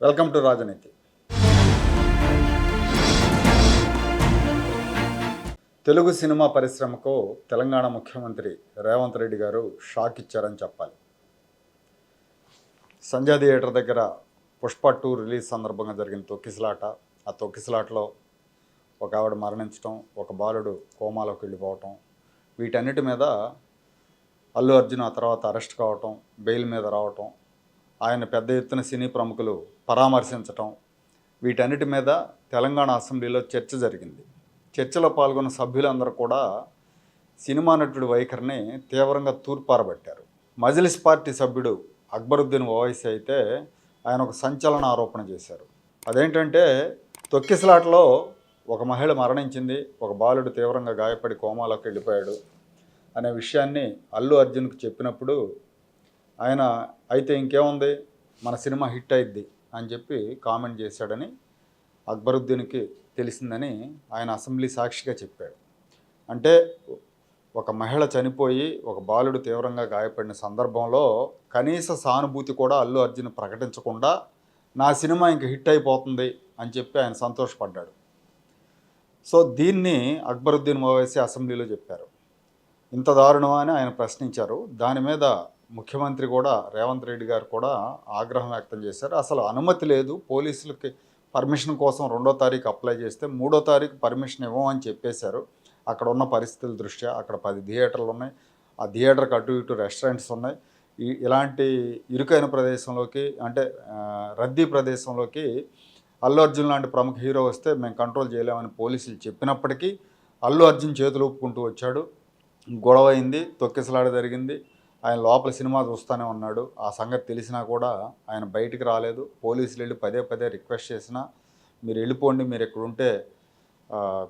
Welcome to రాజనీతి. Telugu cinema పరిశ్రమకు తెలంగాణ ముఖ్యమంత్రి రేవంత్ రెడ్డి గారు షాక్ ఇచ్చారని చెప్పాలి. సంజయ్ థియేటర్ దగ్గర పుష్ప టూ రిలీజ్ సందర్భంగా జరిగిన తొక్కిసలాట ఆ తొక్కిసలాటలో ఒక ఆవిడ మరణించడం ఒక బాలుడు కోమాలోకి వెళ్ళిపోవటం వీటన్నిటి మీద అల్లు అర్జున్ ఆ తర్వాత అరెస్ట్ కావటం బెయిల్ మీద రావటం ఆయన పెద్ద ఎత్తున సినీ ప్రముఖులు పరామర్శించటం వీటన్నిటి మీద తెలంగాణ అసెంబ్లీలో చర్చ జరిగింది. చర్చలో పాల్గొన్న సభ్యులందరూ కూడా సినిమా నటుడి వైఖరిని తీవ్రంగా తూర్పారబట్టారు. మజిలిస్ పార్టీ సభ్యుడు అక్బరుద్దీన్ ఓవైసీ అయితే ఆయన ఒక సంచలన ఆరోపణ చేశారు. అదేంటంటే తొక్కిసలాటలో ఒక మహిళ మరణించింది ఒక బాలుడు తీవ్రంగా గాయపడి కోమాలోకి వెళ్ళిపోయాడు అనే విషయాన్ని అల్లు అర్జున్కు చెప్పినప్పుడు ఆయన అయితే ఇంకేముంది? మన సినిమా హిట్ అయిద్ది అని చెప్పి కామెంట్ చేశాడని అక్బరుద్దీన్కి తెలిసిందని ఆయన అసెంబ్లీ సాక్షిగా చెప్పాడు. అంటే ఒక మహిళ చనిపోయి ఒక బాలుడు తీవ్రంగా గాయపడిన సందర్భంలో కనీస సానుభూతి కూడా అల్లు అర్జున్ ప్రకటించకుండా నా సినిమా ఇంక హిట్ అయిపోతుంది అని చెప్పి ఆయన సంతోషపడ్డాడు. సో దీన్ని అక్బరుద్దీన్ ఓవైసీ అసెంబ్లీలో చెప్పారు. ఇంత దారుణమా అని ఆయన ప్రశ్నించారు. దాని మీద ముఖ్యమంత్రి కూడా రేవంత్ రెడ్డి గారు కూడా ఆగ్రహం వ్యక్తం చేశారు. అసలు అనుమతి లేదు. పోలీసులకి పర్మిషన్ కోసం రెండో తారీఖు అప్లై చేస్తే మూడో తారీఖు పర్మిషన్ ఇవ్వమని చెప్పేశారు. అక్కడ ఉన్న పరిస్థితుల దృష్ట్యా అక్కడ పది థియేటర్లు ఉన్నాయి. ఆ థియేటర్కి అటు ఇటు రెస్టారెంట్స్ ఉన్నాయి. ఇలాంటి ఇరుకైన ప్రదేశంలోకి అంటే రద్దీ ప్రదేశంలోకి అల్లు అర్జున్ లాంటి ప్రముఖ హీరో వస్తే మేము కంట్రోల్ చేయలేమని పోలీసులు చెప్పినప్పటికీ అల్లు అర్జున్ చేతులు ఊపుకుంటూ వచ్చాడు. గొడవ అయింది తొక్కిసలాడ జరిగింది. ఆయన లోపల సినిమా చూస్తూనే ఉన్నాడు. ఆ సంగతి తెలిసినా కూడా ఆయన బయటికి రాలేదు. పోలీసులు వెళ్ళి పదే పదే రిక్వెస్ట్ చేసినా మీరు వెళ్ళిపోండి మీరు ఇక్కడ ఉంటే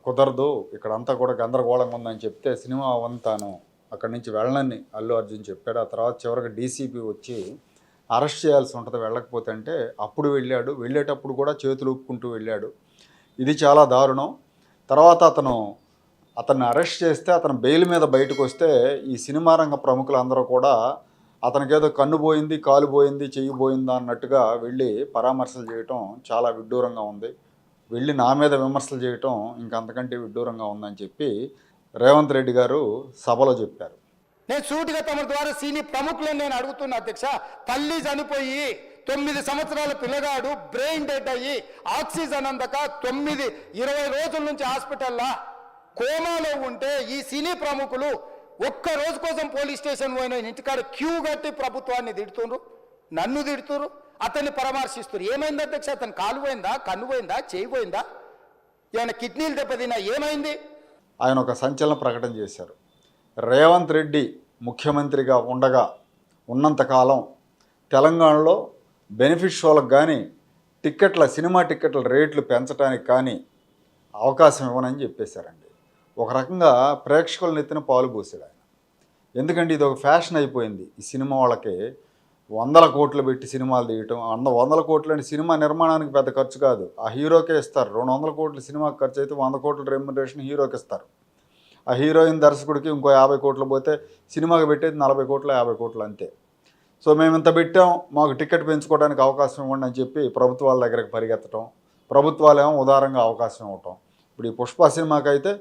కుదరదు. ఇక్కడంతా కూడా గందరగోళంగా ఉందని చెప్తే సినిమా అవంతాను అక్కడి నుంచి వెళ్ళనని అల్లు అర్జున్ చెప్పాడు. ఆ తర్వాత చివరికి డీసీపీ వచ్చి అరెస్ట్ చేయాల్సి ఉంటుంది వెళ్ళకపోతే అంటే అప్పుడు వెళ్ళాడు. వెళ్ళేటప్పుడు కూడా చేతులు ఊపుకుంటూ వెళ్ళాడు. ఇది చాలా దారుణం. తర్వాత అతను అతన్ని అరెస్ట్ చేస్తే అతను బెయిల్ మీద బయటకు వస్తే ఈ సినిమా రంగ ప్రముఖులందరూ కూడా అతనికేదో కన్ను పోయింది కాలు పోయింది చెయ్యి పోయిందా అన్నట్టుగా వెళ్ళి పరామర్శలు చేయటం చాలా విడ్డూరంగా ఉంది. వెళ్ళి నా మీద విమర్శలు చేయటం ఇంకంతకంటే విడ్డూరంగా ఉందని చెప్పి రేవంత్ రెడ్డి గారు సభలో చెప్పారు. నేను సూటిగా తమ ద్వారా సీని ప్రముఖులను నేను అడుగుతున్నా అధ్యక్ష. తల్లి చనిపోయి తొమ్మిది సంవత్సరాల పిల్లగాడు బ్రెయిన్ డెడ్ అయ్యి ఆక్సిజన్ అందక తొమ్మిది ఇరవై రోజుల నుంచి హాస్పిటల్లా కోమాలో ఉంటే ఈ సినీ ప్రముఖులు ఒక్క రోజు కోసం పోలీస్ స్టేషన్ పోయిన ఇంటికాడ క్యూ కట్టి ప్రభుత్వాన్ని తిడుతుండ్రు నన్ను తిడుతురు అతన్ని పరామర్శిస్తున్నారు ఏమైంది అధ్యక్ష? అతను కాలు పోయిందా కన్ను పోయిందా చేయి పోయిందా? ఏమైనా కిడ్నీలు దెబ్బతిన్నా ఏమైంది? ఆయన ఒక సంచలన ప్రకటన చేశారు. రేవంత్ రెడ్డి ముఖ్యమంత్రిగా ఉండగా ఉన్నంతకాలం తెలంగాణలో బెనిఫిట్ షోలకు కానీ టిక్కెట్ల సినిమా టిక్కెట్ల రేట్లు పెంచడానికి కానీ అవకాశం ఇవ్వనని చెప్పేశారండి. ఒక రకంగా ప్రేక్షకుల నెత్తిన పాలు పోసాడు ఆయన. ఎందుకంటే ఇది ఒక ఫ్యాషన్ అయిపోయింది. ఈ సినిమా వాళ్ళకి వందల కోట్లు పెట్టి సినిమాలు తీయటం వంద వందల కోట్లు అంటే సినిమా నిర్మాణానికి పెద్ద ఖర్చు కాదు. ఆ హీరోకే ఇస్తారు. రెండు వందల కోట్లు సినిమాకి ఖర్చు అయితే వంద కోట్ల రెమ్యునరేషన్ హీరోకి ఇస్తారు. ఆ హీరోయిన్ దర్శకుడికి ఇంకో యాభై కోట్లు పోతే సినిమాకి పెట్టేది నలభై కోట్లు యాభై కోట్లు అంతే. సో మేము ఇంత పెట్టాం మాకు టికెట్ పెంచుకోవడానికి అవకాశం ఇవ్వండి అని చెప్పి ప్రభుత్వాల దగ్గరకు పరిగెత్తడం ప్రభుత్వాలేమో ఉదారంగా అవకాశం ఇవ్వటం. ఇప్పుడు ఈ పుష్ప సినిమాకి అయితే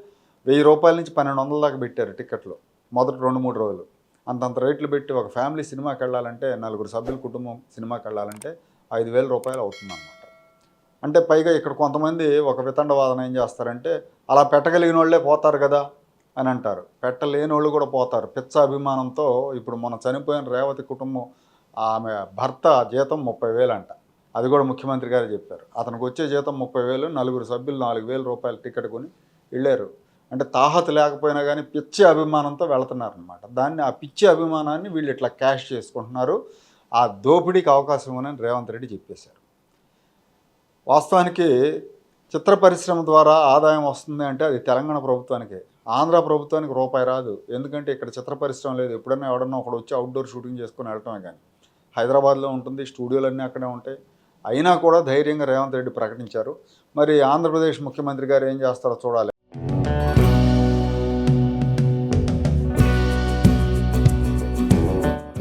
వెయ్యి రూపాయల నుంచి పన్నెండు వందల దాకా పెట్టారు టికెట్లు మొదటి రెండు మూడు రోజులు. అంతంత రేట్లు పెట్టి ఒక ఫ్యామిలీ సినిమాకి వెళ్ళాలంటే నలుగురు సభ్యుల కుటుంబం సినిమాకి వెళ్ళాలంటే ఐదు వేల రూపాయలు అవుతుందన్నమాట. అంటే పైగా ఇక్కడ కొంతమంది ఒక వితండవాదన ఏం చేస్తారంటే అలా పెట్టగలిగిన వాళ్ళే పోతారు కదా అని అంటారు. పెట్టలేని వాళ్ళు కూడా పోతారు. పిచ్చ అభిమానంతో ఇప్పుడు మన చనిపోయిన రేవతి కుటుంబం ఆమె భర్త జీతం ముప్పై వేలు అంట. అది కూడా ముఖ్యమంత్రి గారు చెప్పారు. అతనికి వచ్చే జీతం ముప్పై వేలు నలుగురు సభ్యులు నాలుగు వేల రూపాయలు టికెట్ కొని వెళ్ళారు. అంటే తాహత లేకపోయినా కానీ పిచ్చి అభిమానంతో వెళ్తున్నారనమాట దాన్ని ఆ పిచ్చి అభిమానాన్ని వీళ్ళు ఇట్లా క్యాష్ చేసుకుంటున్నారు. ఆ దోపిడీకి అవకాశం ఉందని రేవంత్ రెడ్డి చెప్పేశారు. వాస్తవానికి చిత్ర పరిశ్రమ ద్వారా ఆదాయం వస్తుంది అంటే అది తెలంగాణ ప్రభుత్వానికి. ఆంధ్ర ప్రభుత్వానికి రూపాయి రాదు. ఎందుకంటే ఇక్కడ చిత్ర పరిశ్రమ లేదు. ఎప్పుడైనా ఎవడన్నా ఒకడు వచ్చి అవుట్డోర్ షూటింగ్ చేసుకుని వెళ్ళటమే కానీ హైదరాబాద్లో ఉంటుంది స్టూడియోలన్నీ అక్కడే ఉంటాయి. అయినా కూడా ధైర్యంగా రేవంత్ రెడ్డి ప్రకటించారు. మరి ఆంధ్రప్రదేశ్ ముఖ్యమంత్రి గారు ఏం చేస్తారో చూడాలి.